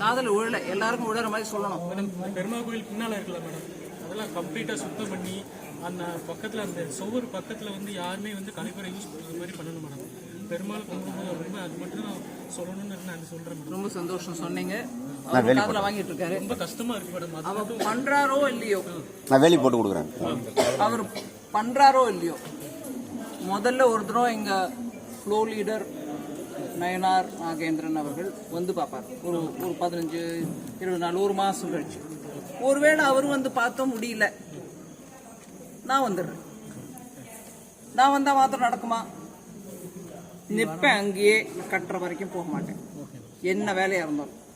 காதல் உழல எல்லாருக்கும் உழற மாதிரி சொல்லணும். மேடம் பெருமாள் கோயில் பின்னால இருக்குல்ல மேடம்? அதெல்லாம் கம்ப்ளீட்டா சுத்தம் பண்ணி அந்த பக்கத்துல அந்த சுவர் பக்கத்துல வந்து யாருமே வந்து கழிப்பறை யூஸ் பண்ணுற மாதிரி பண்ணணும் மேடம். பெருமாள் கும்பிடும்போது ரொம்ப அது மட்டும் நான் சொல்லணும்னு நான் சொல்றேன் மேடம். ரொம்ப சந்தோஷம் சொன்னீங்க. அவர் காதுல வாங்கிட்டு இருக்காரு ரொம்ப கஷ்டமா இருக்கு மேடம். அது அவர் பண்றாரோ இல்லையோ? நான் வேலி போட்டு கொடுக்குறேன். அவர் பண்றாரோ இல்லையோ? முதல்ல ஒரு தடவை எங்க ஃப்ளோ லீடர் நயனார் நாகேந்திரன் அவர்கள் வந்து பார்ப்பார். ஒரு ஒரு பதினஞ்சு இருபது நாள் ஒரு மாசம் கழிச்சு. ஒருவேளை அவர் வந்து பார்த்தோம் முடியல. நான் வந்துடுறேன். நான் வந்தா மாத்திரம் நடக்குமா? நிப்பேன் அங்கேயே கட்டுற வரைக்கும் போக மாட்டேன். என்ன வேலையா இருந்தாலும்.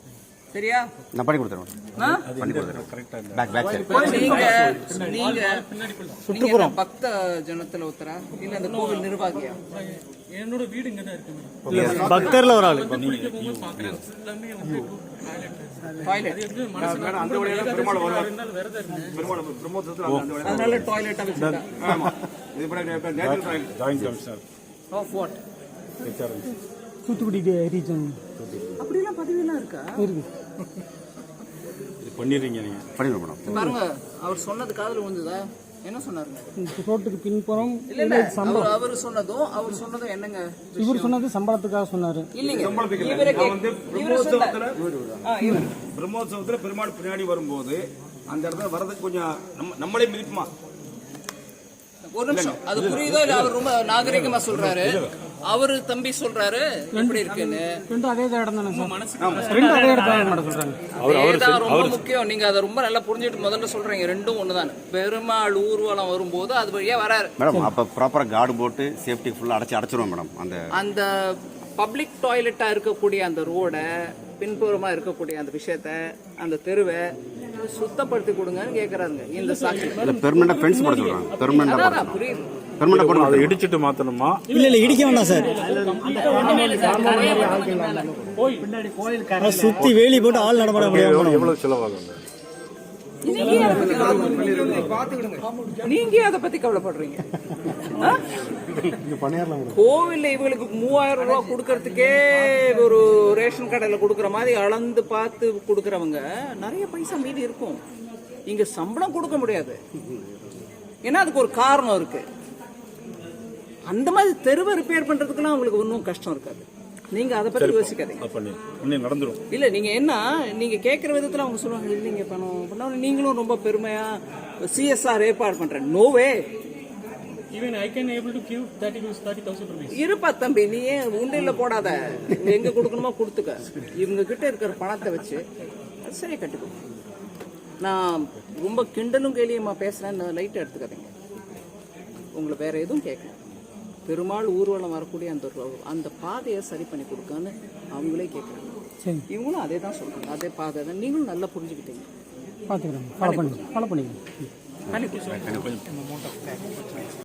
சரியா? நான் பண்ணி கொடுத்துறேன்? பண்ணி கொடுத்துறேன். பேக் பேக் சைடு நீங்க நீங்க நீங்க என்ன பக்த ஜனத்துல ஒருத்தரா? இல்ல அந்த கோவில் நிர்வாகியா? என்னோட வீடு இங்க தான் இருக்கு மேடம். பக்தர்ல ஒரு ஆளு டாய்லெட் டாய்லெட் அதனால ஆஃப் வாட் தூத்துக்குடி ரீஜன் அப்படிலாம் பதவியெல்லாம் இருக்கா? இருக்கு. இது பண்ணிடுறீங்க நீங்க. பண்ணிடுறேன் மேடம். பாருங்க அவர் சொன்னது காதுல விழுந்ததா? என்ன சொன்னாருங்க? ரோட்டுக்கு பின்புறம் இல்ல அவர் சொன்னதும் அவர் சொன்னதும் என்னங்க இவர் சொன்னது சம்பளத்துக்காக சொன்னாரு. இல்லைங்க. பிரம்மோத்சவத்துல பெருமாள் பின்னாடி வரும்போது அந்த இடத்துல வரதுக்கு கொஞ்சம் நம்ம நம்மளே மிதிப்புமா? ஒரு நிமிஷம். அது புரியுதோ இல்ல அவர் ரொம்ப நாகரிகமா சொல்றாரு. அவரு தம்பி சொல்றாரு எப்படி இருக்குன்னு. ரெண்டும் அதே இடம் தானே சொல்றாங்க. ரொம்ப முக்கியம். நீங்க அதை ரொம்ப நல்லா புரிஞ்சுட்டு முதல்ல சொல்றீங்க. ரெண்டும் ஒண்ணுதான். பெருமாள் ஊர்வலம் வரும்போது அது வழியா வராரு. மேடம் அப்போ ப்ராப்பராக கார்டு போட்டு சேஃப்டி ஃபுல்லாக அடைச்சி அடைச்சிருவோம் மேடம். அந்த அந்த பப்ளிக் டாய்லெட்டா இருக்கக்கூடிய அந்த ரோடை பின்புறமா இருக்கக்கூடிய அந்த விஷயத்த அந்த தெருவை சுத்தப்படுத்தி கொடுங்கன்னு கேக்குறாங்க இந்த சாட்சி. இல்லை பெர்மனெண்டாக ஃபென்ஸ் போட சொல்கிறாங்க பெர்மனெண்டாக அதான் புரியுது. பெர்மனெண்டாக போட அதை இடிச்சிட்டு மாத்தணுமா? இல்ல இல்ல இடிக்க வேண்டாம் சார். சுத்தி வேலி போட்டு ஆள் நடமாட முடியாது எவ்வளவு செலவாகும் நீங்க அதை பத்தி கவலைப்படுறீங்க? கோவில்ல இவங்களுக்கு மூவாயிரம் ரூபாய் கொடுக்கறதுக்கே ஒரு ரேஷன் கடையில கொடுக்கற மாதிரி அளந்து பார்த்து கொடுக்கறவங்க நிறைய பைசா மீதி இருக்கும். இங்க சம்பளம் கொடுக்க முடியாது. ஏன்னா அதுக்கு ஒரு காரணம் இருக்கு. அந்த மாதிரி தெருவை ரிப்பேர் பண்றதுக்குலாம் உங்களுக்கு ஒன்றும் கஷ்டம் இருக்காது. நீங்க அதை பத்தி யோசிக்காதீங்க. அது பண்ணி பண்ணி நடந்துரும். இல்ல நீங்க என்ன நீங்க கேட்குற விதத்துல அவங்க சொல்லுவாங்க இல்லைங்க பணம் பண்ணாலும் நீங்களும் ரொம்ப பெருமையா சிஎஸ்ஆர் ஏற்பாடு பண்றேன். No way even I can able to give thirty thirty thousand rupees இருப்பா தம்பி. நீ ஏன் உண்டியல்ல போடாத? எங்க கொடுக்கணுமோ கொடுத்துக்க. இவங்க கிட்ட இருக்கிற பணத்தை வச்சு அது சரியா கட்டிக்கோ. நான் ரொம்ப கிண்டலும் கேலியுமா பேசுறேன் லைட் எடுத்துக்காதீங்க. உங்களை வேற எதுவும் கேட்கல. பெருமாள் ஊர்வலம் வரக்கூடிய அந்த அந்த பாதையை சரி பண்ணி கொடுக்கான்னு அவங்களே கேட்குறாங்க இவங்களும் அதே தான் சொல்றாங்க. அதே பாதை தான். நீங்களும் நல்லா புரிஞ்சுக்கிட்டீங்க. பாத்துக்கிறேன். ஃபாலோ பண்ணி ஃபாலோ பண்ணிக்கிறேன்.